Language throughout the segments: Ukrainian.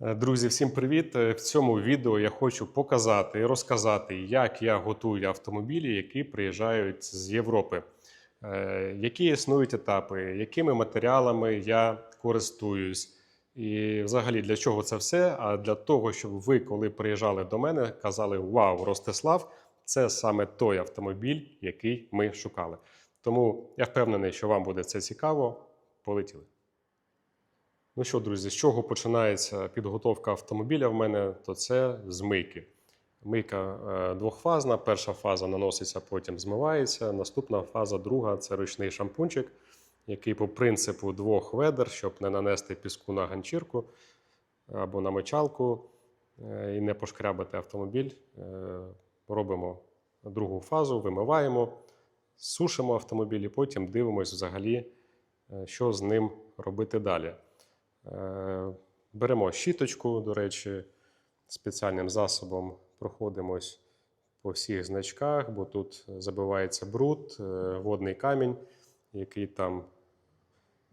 Е, Друзі, всім привіт! Е, В цьому відео я хочу показати і розказати, як я готую автомобілі, які приїжджають з Європи, Е, які існують етапи, якими матеріалами я користуюсь. І взагалі для чого це все? А для того, щоб ви, коли приїжджали до мене, казали: Вау, Ростислав, це саме той автомобіль, який ми шукали. Тому я впевнений, що вам буде це цікаво. Полетіли. Ну що, друзі, з чого починається підготовка автомобіля в мене, то це з мийки. Мийка е, двохфазна. Перша фаза наноситься, потім змивається. Наступна фаза, друга це ручний шампунчик, який по принципу двох ведер, щоб не нанести піску на ганчірку або на мочалку е, і не пошкрябати автомобіль. е, Робимо другу фазу, вимиваємо, сушимо автомобіль і потім дивимося взагалі, що з ним робити далі. Е, Беремо щіточку, до речі, спеціальним засобом проходимось по всіх значках, бо тут забивається бруд, е, водний камінь, який там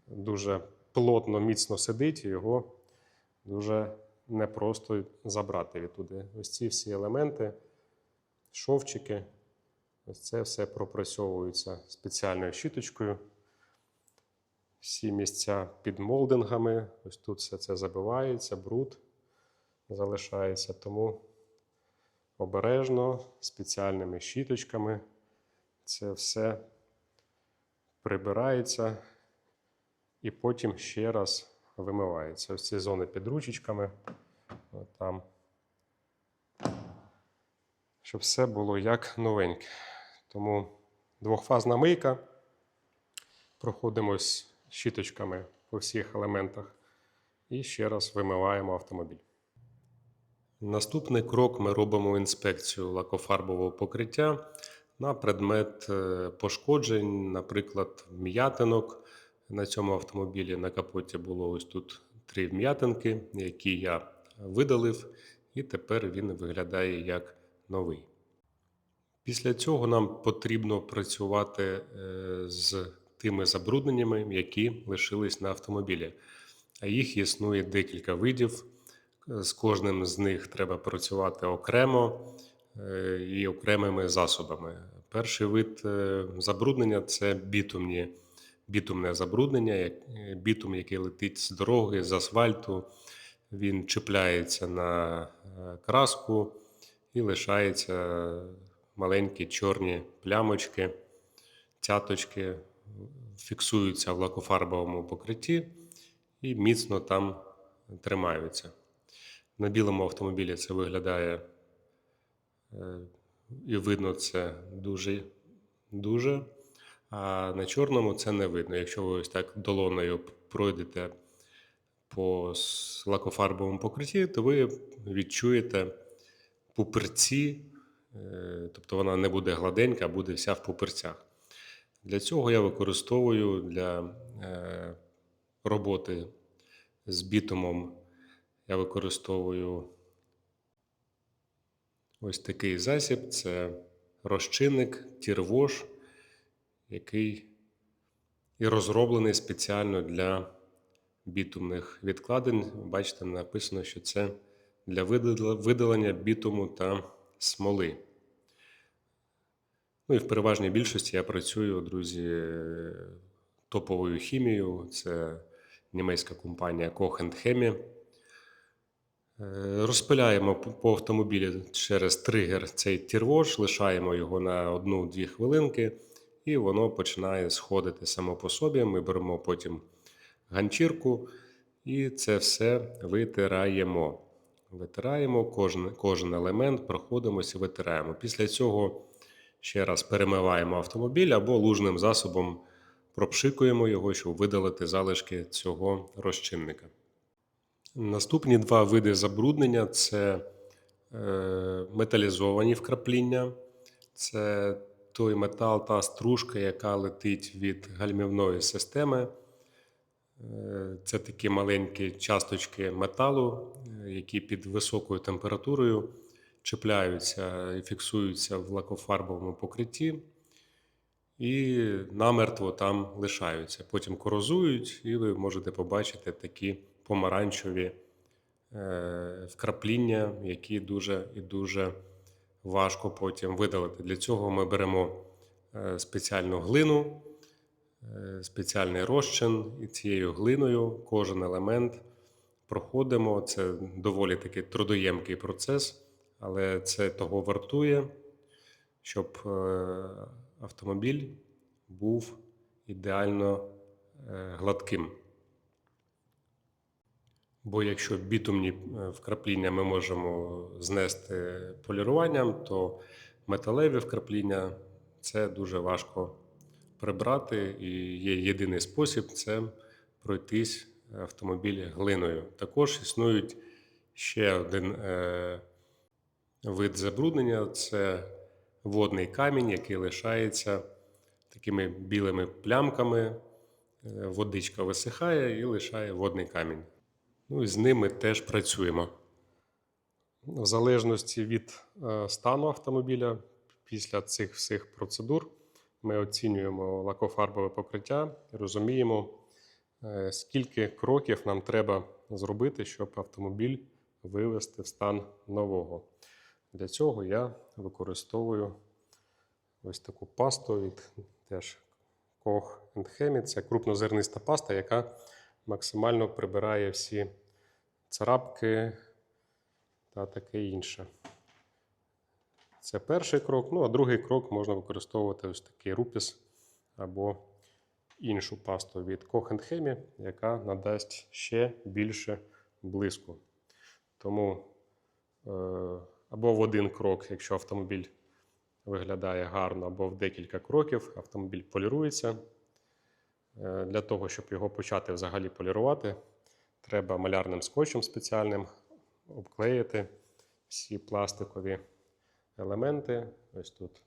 дуже плотно, міцно сидить, і його дуже непросто забрати відтуди. Ось ці всі елементи, шовчики, ось це все пропрацьовується спеціальною щіточкою всі місця під молдингами. Ось тут все це забивається, бруд залишається. Тому обережно, спеціальними щіточками це все прибирається і потім ще раз вимивається. Ось ці зони під ручечками. Там. Щоб все було як новеньке. Тому двохфазна мийка. Проходимось щіточками по всіх елементах і ще раз вимиваємо автомобіль. Наступний крок ми робимо інспекцію лакофарбового покриття на предмет е, пошкоджень, наприклад, вм'ятинок. На цьому автомобілі на капоті було ось тут три вм'ятинки, які я видалив, і тепер він виглядає як новий. Після цього нам потрібно працювати е, з тими забрудненнями, які лишились на автомобілі. А їх існує декілька видів. З кожним з них треба працювати окремо е, і окремими засобами. Перший вид е, забруднення це бітумні, бітумне забруднення, е, бітум, який летить з дороги, з асфальту. Він чіпляється на краску і лишається маленькі чорні плямочки, цяточки, фіксуються в лакофарбовому покритті і міцно там тримаються. На білому автомобілі це виглядає е, і видно це дуже, дуже. А на чорному це не видно. Якщо ви ось так долоною пройдете по лакофарбовому покритті, то ви відчуєте пуперці, е, тобто вона не буде гладенька, а буде вся в пуперцях. Для цього я використовую для е, роботи з бітумом, я використовую ось такий засіб. Це розчинник Тірвош, який і розроблений спеціально для бітумних відкладень. Бачите, написано, що це для видалення бітуму та смоли. Ну і в переважній більшості я працюю, друзі, топовою хімією. Це німецька компанія Koch Chemie. Е, Розпиляємо по автомобілі через тригер цей тірвош, лишаємо його на 1-2 хвилинки, і воно починає сходити само по собі. Ми беремо потім ганчірку і це все витираємо. Витираємо кожен, кожен елемент, проходимося витираємо. Після цього ще раз перемиваємо автомобіль або лужним засобом пропшикуємо його, щоб видалити залишки цього розчинника. Наступні два види забруднення це е, металізовані вкрапління, це той метал та стружка, яка летить від гальмівної системи. Е, Це такі маленькі часточки металу, е, які під високою температурою чіпляються і фіксуються в лакофарбовому покритті і намертво там лишаються. Потім корозують, і ви можете побачити такі помаранчеві е, вкрапління, які дуже і дуже важко потім видалити. Для цього ми беремо е, спеціальну глину, е, спеціальний розчин, і цією глиною кожен елемент проходимо. Це доволі такий трудоємкий процес, але це того вартує, щоб е, автомобіль був ідеально е, гладким. Бо якщо бітумні е, вкрапління ми можемо знести поліруванням, то металеві вкрапління це дуже важко прибрати, і є єдиний спосіб це пройтись автомобіль глиною. Також існують ще один вид забруднення це водний камінь, який лишається такими білими плямками. Е, Водичка висихає і лишає водний камінь. Ну і з ними теж працюємо. В залежності від е, стану автомобіля, після цих всіх процедур ми оцінюємо лакофарбове покриття і розуміємо, е, скільки кроків нам треба зробити, щоб автомобіль вивести в стан нового. Для цього я використовую ось таку пасту від теж Koch Chemie. Це крупнозерниста паста, яка максимально прибирає всі царапки та таке інше. Це перший крок. Ну, а другий крок можна використовувати ось такий рупіс або іншу пасту від Koch Chemie, яка надасть ще більше блиску. Тому е, або в один крок, якщо автомобіль виглядає гарно, або в декілька кроків автомобіль полірується. Е, Для того, щоб його почати взагалі полірувати, треба малярним скотчем спеціальним обклеїти всі пластикові елементи. Ось тут,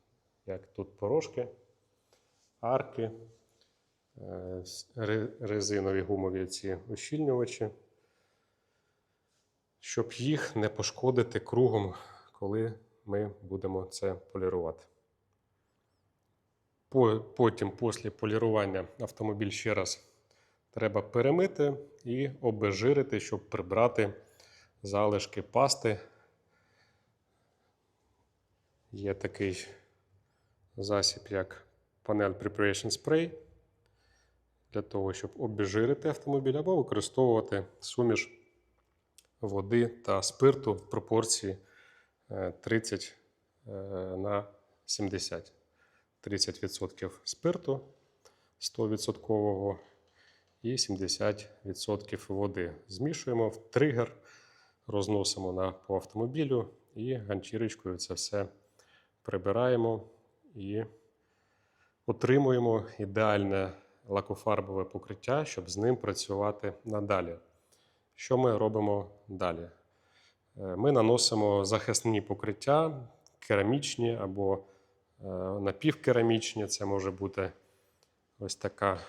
як тут порошки, арки, е, резинові гумові ці ущільнювачі, щоб їх не пошкодити кругом, коли ми будемо це полірувати. Потім, після полірування, автомобіль ще раз треба перемити і обезжирити, щоб прибрати залишки пасти. Є такий засіб, як Panel Preparation Spray, для того, щоб обезжирити автомобіль, або використовувати суміш води та спирту в пропорції 30 е, на 70. 30% спирту 100% і 70% води. Змішуємо в тригер, розносимо на, по автомобілю і ганчірочкою це все прибираємо і отримуємо ідеальне лакофарбове покриття, щоб з ним працювати надалі. Що ми робимо далі? Е, Ми наносимо захисні покриття, керамічні або е, напівкерамічні. Це може бути ось така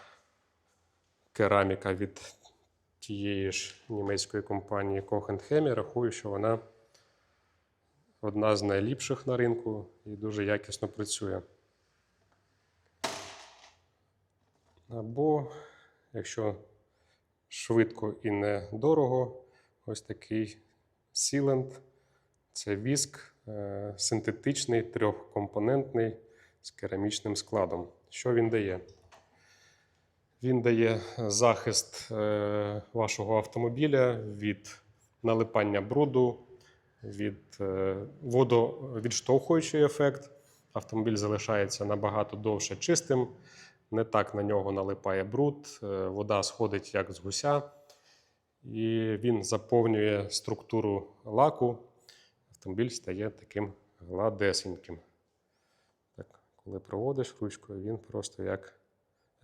кераміка від тієї ж німецької компанії Chemie. Рахую, що вона одна з найліпших на ринку і дуже якісно працює. Або, якщо швидко і недорого, ось такий сілент. Це віск е, синтетичний, трьохкомпонентний з керамічним складом. Що він дає? Він дає захист е, вашого автомобіля від налипання бруду, від е, водовідштовхуючий ефект. Автомобіль залишається набагато довше чистим, не так на нього налипає бруд, е, вода сходить як з гуся, і він заповнює структуру лаку. Автомобіль стає таким гладесеньким. Так, коли проводиш ручкою, він просто як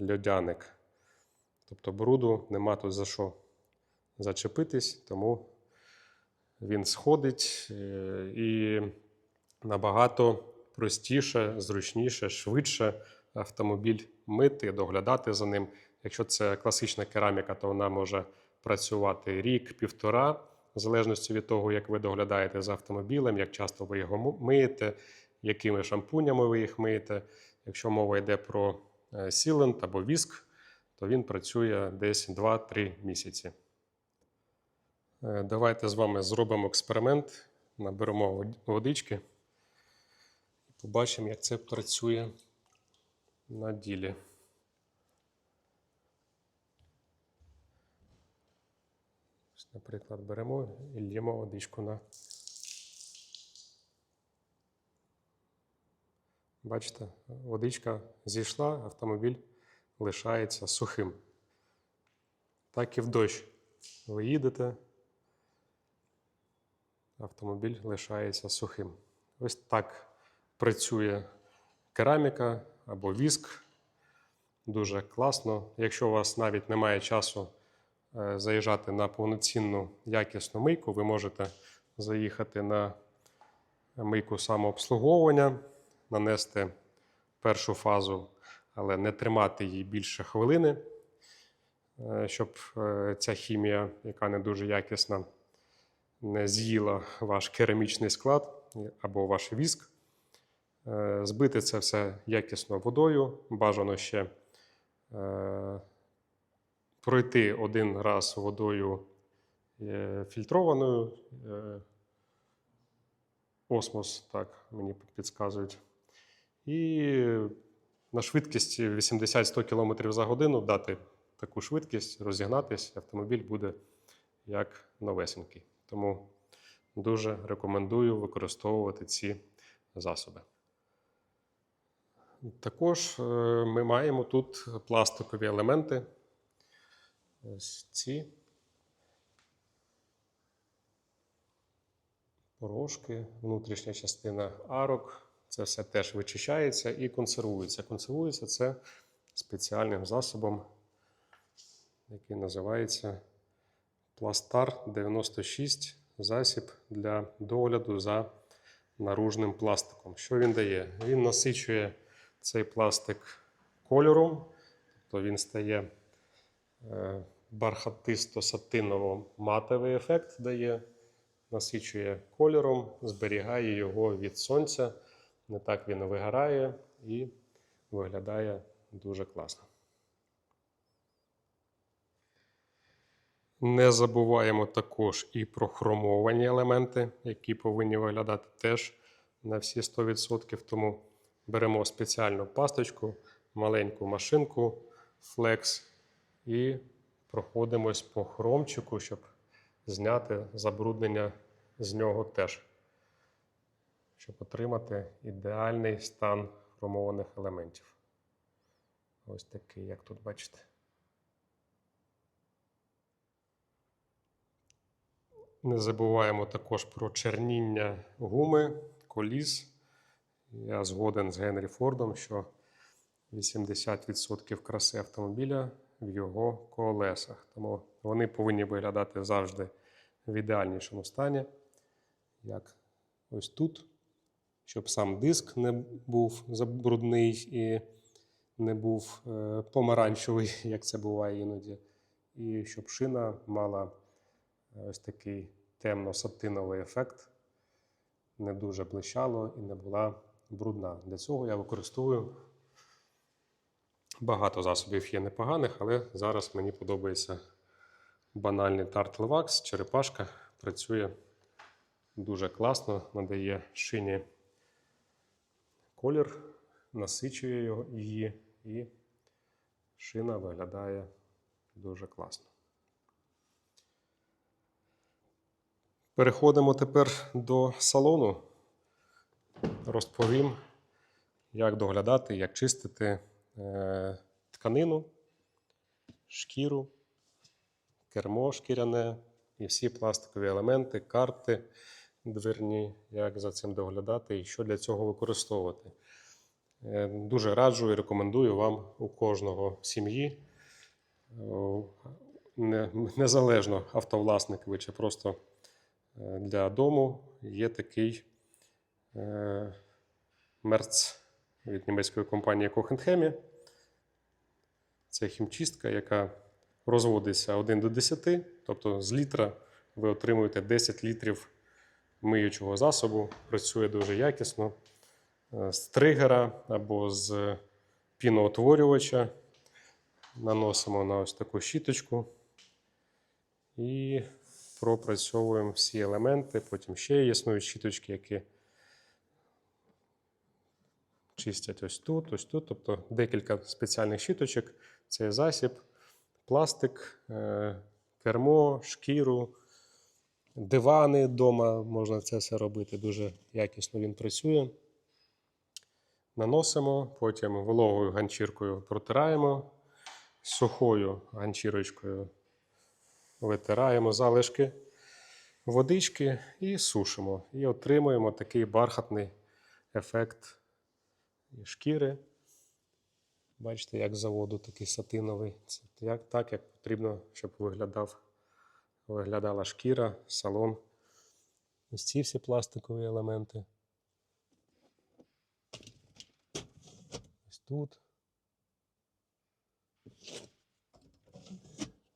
льодяник. Тобто бруду нема тут за що зачепитись, тому він сходить е, і набагато простіше, зручніше, швидше автомобіль мити, доглядати за ним. Якщо це класична кераміка, то вона може працювати рік, півтора, в залежності від того, як ви доглядаєте за автомобілем, як часто ви його миєте, якими шампунями ви їх миєте. Якщо мова йде про е, сілент або віск, то він працює десь 2-3 місяці. Е, Давайте з вами зробимо експеримент, наберемо водички і побачимо, як це працює на ділі. Наприклад, беремо і лємо водичку на. Бачите, водичка зійшла, автомобіль лишається сухим. Так і в дощ. Ви їдете, автомобіль лишається сухим. Ось так працює кераміка або віск. Дуже класно. Якщо у вас навіть немає часу заїжджати на повноцінну якісну мийку, ви можете заїхати на мийку самообслуговування, нанести першу фазу, але не тримати її більше хвилини, е, щоб е, ця хімія, яка не дуже якісна, не з'їла ваш керамічний склад або ваш віск. Е, Збити це все якісно водою. Бажано ще е, пройти один раз водою е, фільтрованою. е, Осмос, так, мені підказують. І на швидкості 80-100 км за годину дати таку швидкість, розігнатись, автомобіль буде як новесенький. Тому дуже рекомендую використовувати ці засоби. Також е, ми маємо тут пластикові елементи. Ось ці порошки, внутрішня частина арок. Це все теж вичищається і консервується. Консервується це спеціальним засобом, який називається Пластар 96 засіб для догляду за наружним пластиком. Що він дає? Він насичує цей пластик кольором, тобто він стає е, бархатисто-сатиново матовий ефект дає, насичує кольором, зберігає його від сонця. Не так він вигорає і виглядає дуже класно. Не забуваємо також і про хромовані елементи, які повинні виглядати теж на всі 100%. Тому беремо спеціальну пасточку, маленьку машинку Flex і проходимось по хромчику, щоб зняти забруднення з нього теж, щоб отримати ідеальний стан хромованих елементів. Ось такий, як тут бачите. Не забуваємо також про черніння гуми, коліс. Я згоден з Генрі Фордом, що 80% краси автомобіля в його колесах. Тому вони повинні виглядати завжди в ідеальнішому стані, як ось тут, щоб сам диск не був забрудний і не був е, помаранчевий, як це буває іноді. І щоб шина мала ось такий темно-сатиновий ефект, не дуже блищало і не була брудна. Для цього я використовую багато засобів є непоганих, але зараз мені подобається банальний Tart Levax, черепашка. Працює дуже класно, надає шині колір, насичує її, і шина виглядає дуже класно. Переходимо тепер до салону. Розповім, як доглядати, як чистити тканину, шкіру, кермо шкіряне і всі пластикові елементи, карти дверні, як за цим доглядати і що для цього використовувати. Е, Дуже раджу і рекомендую вам у кожного сім'ї, е, незалежно автовласник ви чи просто е, для дому є такий е, мерц від німецької компанії Кохенхемі. Це хімчистка, яка розводиться 1 до 10, тобто з літра ви отримуєте 10 літрів миючого засобу. Працює дуже якісно. Е, З тригера або з піноутворювача наносимо на ось таку щіточку і пропрацьовуємо всі елементи. Потім ще існують щіточки, які чистять ось тут, ось тут. Тобто декілька спеціальних щіточок. Це засіб, пластик, е, кермо, шкіру, дивани вдома. Можна це все робити. Дуже якісно він працює. Наносимо, потім вологою ганчіркою протираємо, сухою ганчірочкою витираємо залишки водички і сушимо. І отримуємо такий бархатний ефект шкіри. Бачите, як заводу такий сатиновий. Це як, так, як потрібно, щоб виглядав, виглядала шкіра, салон. Ось ці всі пластикові елементи. Ось тут.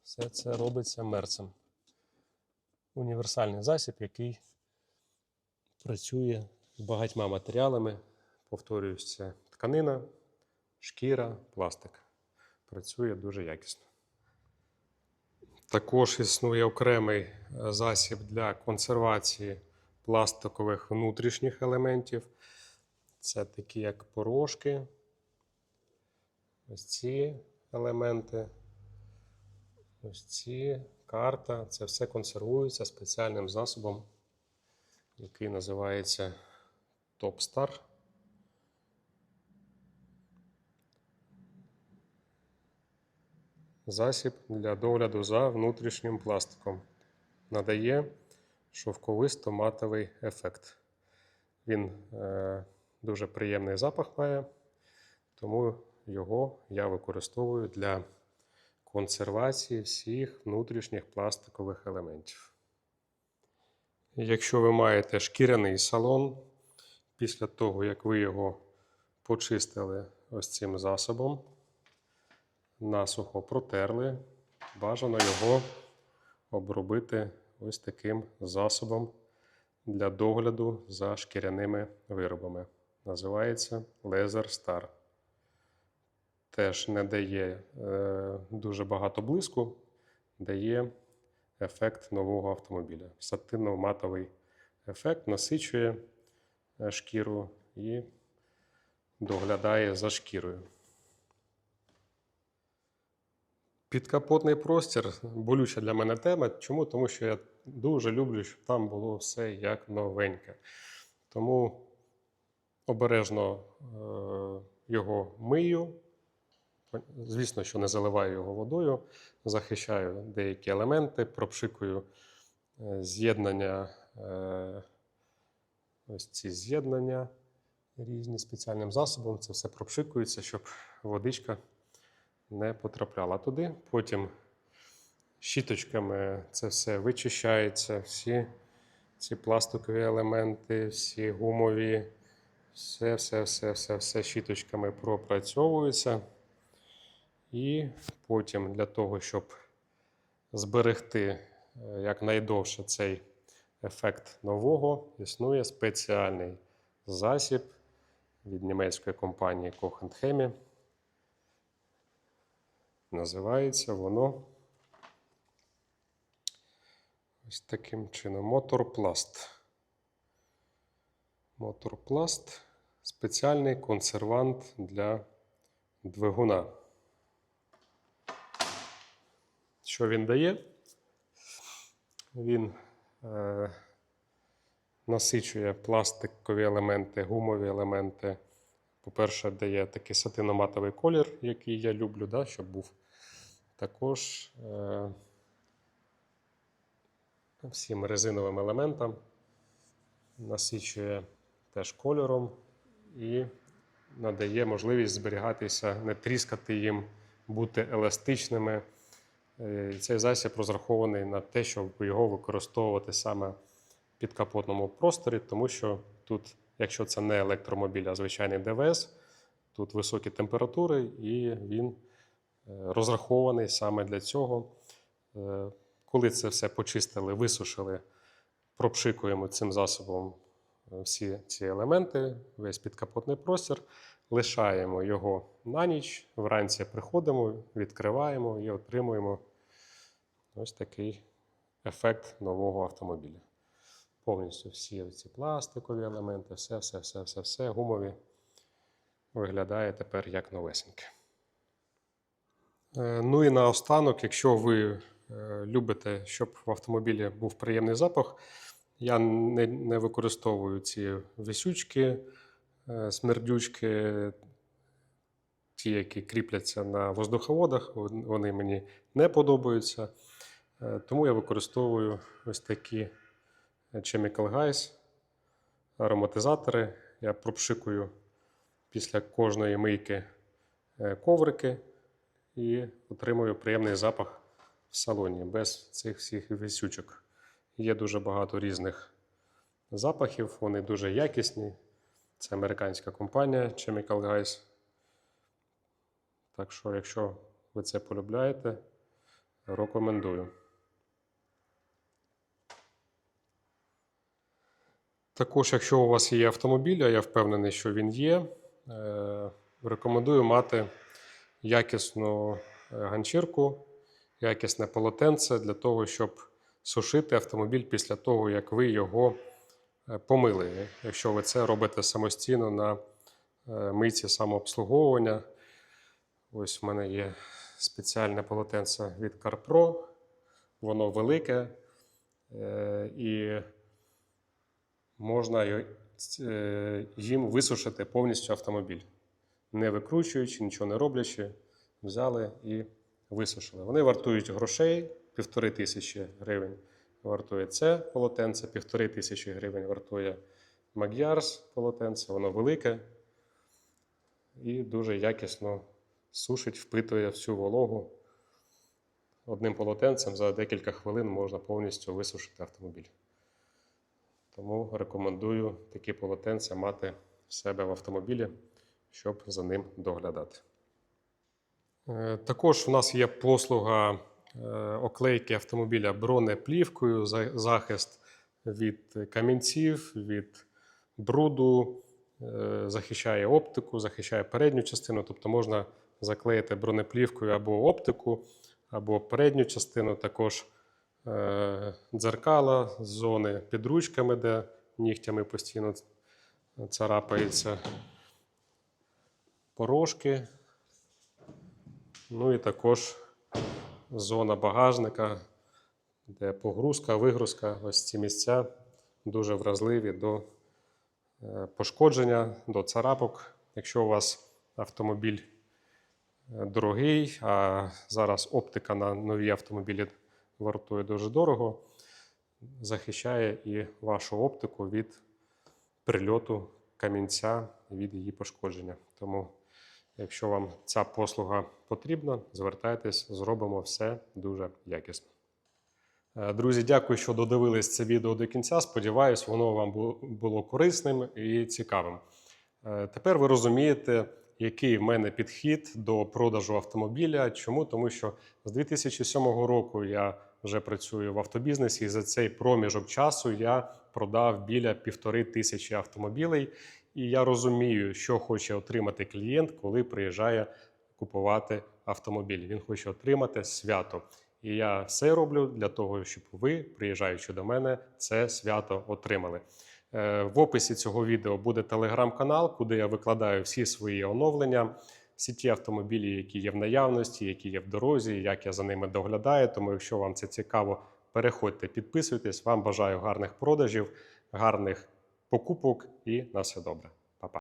Все це робиться мерцем. Універсальний засіб, який працює з багатьма матеріалами. Повторююсь, це тканина, шкіра, пластик. Працює дуже якісно. Також існує окремий е, засіб для консервації пластикових внутрішніх елементів. Це такі як порошки. Ось ці елементи. Ось ці карта. Це все консервується спеціальним засобом, який називається Topstar. Засіб для догляду за внутрішнім пластиком. Надає шовковисто-матовий ефект. Він е, дуже приємний запах має, тому його я використовую для консервації всіх внутрішніх пластикових елементів. Якщо ви маєте шкіряний салон, після того, як ви його почистили ось цим засобом, насухо протерли, бажано його обробити ось таким засобом для догляду за шкіряними виробами. Називається Laser Star. Теж не дає е, дуже багато блиску, дає ефект нового автомобіля. Сатинно-матовий ефект насичує е, шкіру і доглядає за шкірою. Підкапотний простір болюча для мене тема. Чому? Тому що я дуже люблю, щоб там було все як новеньке. Тому обережно е, його мию. Звісно, що не заливаю його водою, захищаю деякі елементи, пропшикую е, з'єднання, е, ось ці з'єднання різні спеціальним засобом. Це все пропшикується, щоб водичка не потрапляла туди. Потім щіточками це все вичищається, всі ці пластикові елементи, всі гумові, все, все, все, все, все щіточками пропрацьовується. І потім для того, щоб зберегти е, якнайдовше цей ефект нового, існує спеціальний засіб від німецької компанії Chemie. Називається воно ось таким чином Моторпласт. Моторпласт спеціальний консервант для двигуна. Що він дає? Він е, насичує пластикові елементи, гумові елементи. По-перше, дає такий сатиноматовий колір, який я люблю, да, щоб був. Також е, всім резиновим елементам насичує теж кольором і надає можливість зберігатися, не тріскати їм, бути еластичними. Е, Цей засіб розрахований на те, щоб його використовувати саме в підкапотному просторі, тому що тут, якщо це не електромобіль, а звичайний ДВС, тут високі температури, і він е, розрахований саме для цього. Е, Коли це все почистили, висушили, пропшикуємо цим засобом е, всі ці елементи, весь підкапотний простір, лишаємо його на ніч, вранці приходимо, відкриваємо і отримуємо ось такий ефект нового автомобіля. Повністю всі ці пластикові елементи, все, все, все, все, все, гумові. Виглядає тепер як новесеньке. Е, Ну і наостанок, якщо ви е, любите, щоб в автомобілі був приємний запах, я не, не використовую ці висючки, е, смердючки, ті, які кріпляться на воздуховодах, вони мені не подобаються. Тому я використовую ось такі Chemical Guys, ароматизатори. Я пропшикую після кожної мийки е, коврики і отримую приємний запах в салоні без цих всіх висючок. Є дуже багато різних запахів, вони дуже якісні. Це американська компанія Chemical Guys. Так що, якщо ви це полюбляєте, рекомендую. Також, якщо у вас є автомобіль, а я впевнений, що він є, е, рекомендую мати якісну е, ганчірку, якісне полотенце для того, щоб сушити автомобіль після того, як ви його е, помили. Якщо ви це робите самостійно на мийці самообслуговування. Ось в мене є спеціальне полотенце від CarPro. Воно велике і можна е, їм висушити повністю автомобіль, не викручуючи, нічого не роблячи, взяли і висушили. Вони вартують грошей півтори тисячі гривень. Вартує це полотенце, півтори тисячі гривень вартує Magyar's полотенце, воно велике і дуже якісно сушить, впитує всю вологу. Одним полотенцем за декілька хвилин можна повністю висушити автомобіль. Тому рекомендую такі полотенця мати в себе в автомобілі, щоб за ним доглядати. Е, Також у нас є послуга е, оклейки автомобіля бронеплівкою, захист від камінців, від бруду, е, захищає оптику, захищає передню частину, тобто можна заклеїти бронеплівкою або оптику, або передню частину, також дзеркала, зони під ручками, де нігтями постійно царапається, порожки. Ну і також зона багажника, де погрузка, вигрузка. Ось ці місця дуже вразливі до е, пошкодження, до царапок. Якщо у вас автомобіль е, дорогий, а зараз оптика на нові автомобілі вартує дуже дорого, захищає і вашу оптику від прильоту камінця від її пошкодження. Тому, якщо вам ця послуга потрібна, звертайтесь, зробимо все дуже якісно. Е, Друзі, дякую, що додивились це відео до кінця. Сподіваюсь, воно вам було корисним і цікавим. Е, Тепер ви розумієте, який в мене підхід до продажу автомобіля. Чому? Тому що з 2007 року я вже працюю в автобізнесі, і за цей проміжок часу я продав біля півтори тисячі автомобілей. І я розумію, що хоче отримати клієнт, коли приїжджає купувати автомобіль. Він хоче отримати свято. І я все роблю для того, щоб ви, приїжджаючи до мене, це свято отримали. Е, В описі цього відео буде телеграм-канал, куди я викладаю всі свої оновлення, всі ті автомобілі, які є в наявності, які є в дорозі, як я за ними доглядаю. Тому, якщо вам це цікаво, переходьте, підписуйтесь. Вам бажаю гарних продажів, гарних покупок і на все добре.